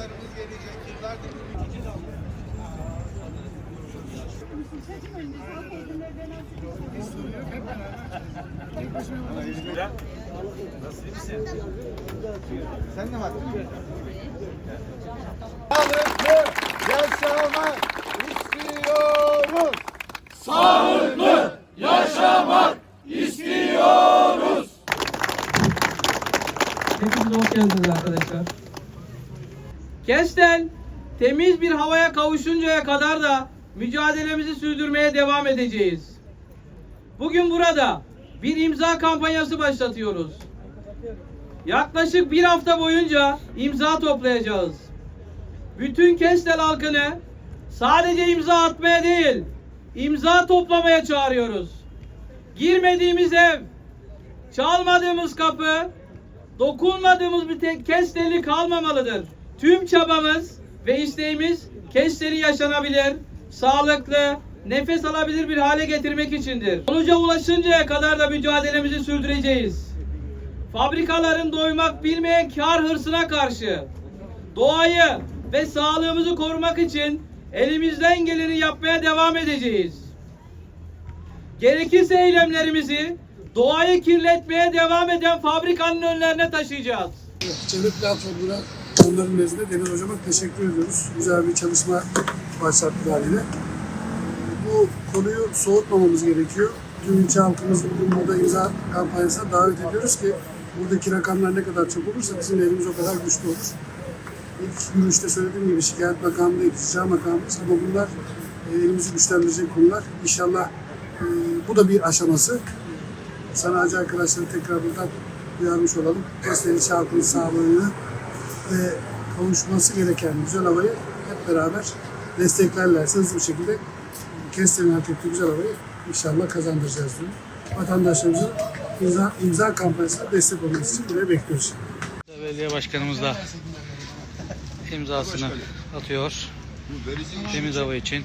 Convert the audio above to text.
Arkadaşlarımız gelecek. Yıllardır Sen ne var? Sağlıklı yaşamak istiyoruz. Hepiniz hoş geldiniz arkadaşlar. Kestel temiz bir havaya kavuşuncaya kadar da mücadelemizi sürdürmeye devam edeceğiz. Bugün burada bir imza kampanyası başlatıyoruz. Yaklaşık bir hafta boyunca imza toplayacağız. Bütün Kestel halkını sadece imza atmaya değil, imza toplamaya çağırıyoruz. Girmediğimiz ev, çalmadığımız kapı, dokunmadığımız bir tek kesteli kalmamalıdır. Tüm çabamız ve isteğimiz kesteli yaşanabilir, sağlıklı, nefes alabilir bir hale getirmek içindir. Sonuca ulaşıncaya kadar da mücadelemizi sürdüreceğiz. Fabrikaların doymak bilmeyen kar hırsına karşı doğayı ve sağlığımızı korumak için elimizden geleni yapmaya devam edeceğiz. Gerekirse eylemlerimizi doğayı kirletmeye devam eden fabrikanın önlerine taşıyacağız. Çevre platformuna onların nezdinde Deniz Hocam'a teşekkür ediyoruz. Güzel bir çalışma başlattılar yine. Bu konuyu soğutmamamız gerekiyor. Tüm ilçe halkımızı bugün burada imza kampanyasına davet ediyoruz ki buradaki rakamlar ne kadar çok olursa bizim elimiz o kadar güçlü olur. İlk yürüyüşte söylediğim gibi şikayet makamı değil, icra makamımız ama bunlar e, elimizi güçlendirecek konular. İnşallah e, bu da bir aşaması. Sanayici arkadaşları tekrar buradan uyarmış olalım. Kestel ilçe halkının sağlığını ve kavuşması gereken güzel havayı hep beraber desteklerlerse hızlı bir şekilde Kestel'in ettiği güzel havayı inşallah kazandıracağız diyorum. Vatandaşlarımızın imza, imza kampanyasına destek olması için buraya bekliyoruz. Belediye başkanımız da imzasını atıyor. Temiz hava için.